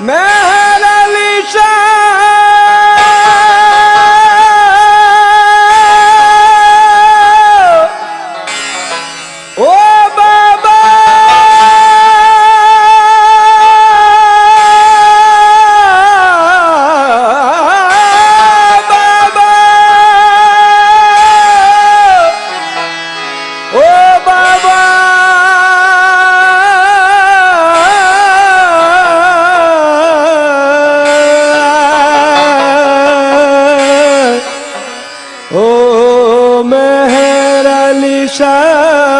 Não! شاء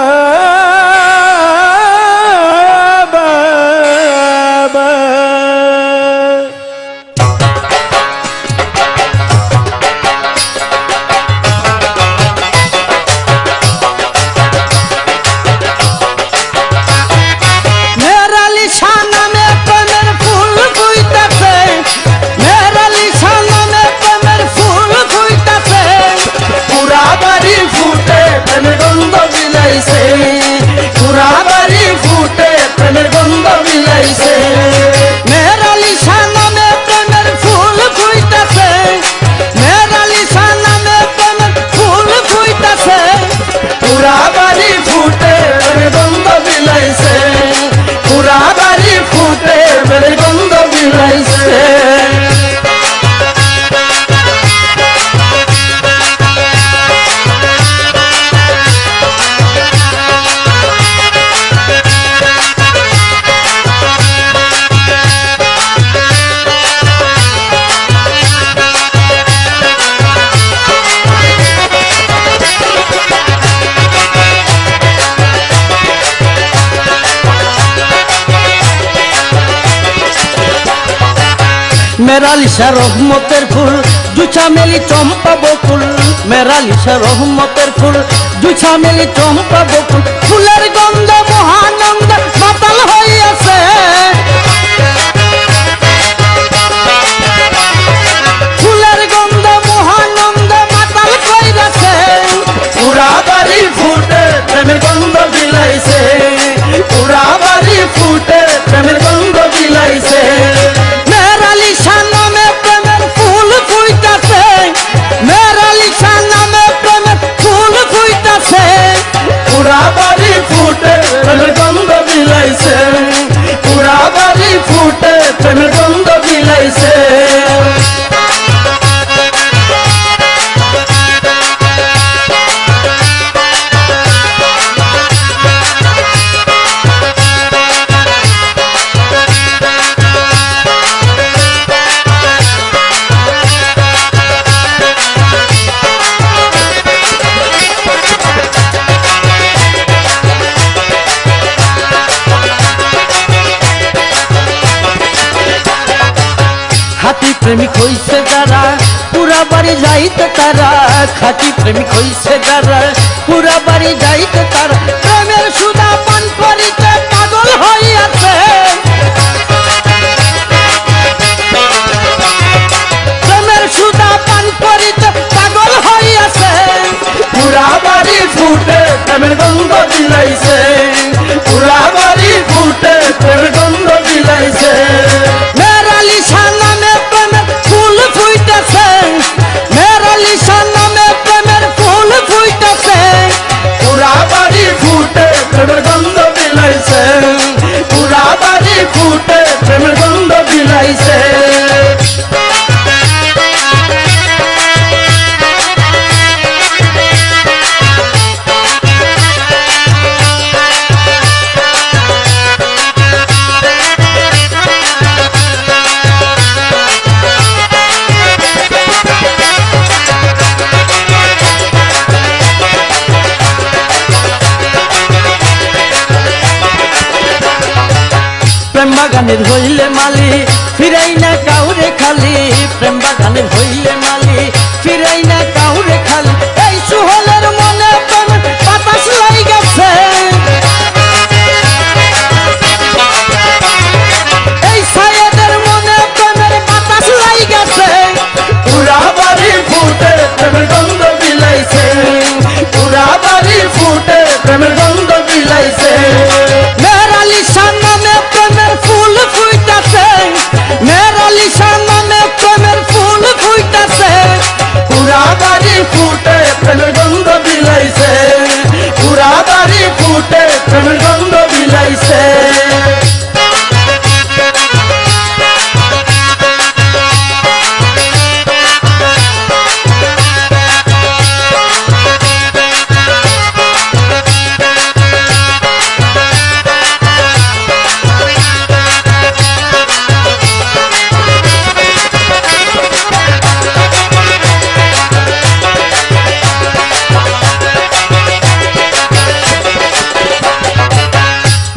মেরালিসা রহমতের ফুল দুছা মেলি চম্পা বকুল মেরালিসা রহমতের ফুল দুছা মেলি চম্পা বকুল ফুলের গন্ধ মহানন্দ মাতাল হইয়াছে। প্রেমিক হইছে তারা পুরা বাড়ি যাইতে তারা, খাঁটি প্রেমিক হইছে তারা পুরা বাড়ি যাইতে তারা, প্রেমের সুদা পান করিতে পাগল হইয়াছে। ফুটে প্রেমের গন্ধ বিলাইছে।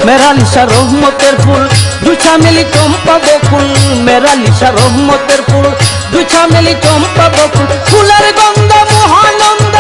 মেরা লিসা রহমতের ফুল দুছা মিলি চম্পা বকুল মেরা লিসা রহমতের ফুল দুছা মিলি চম্পা বকুল ফুলের গন্ধ মহানন্দ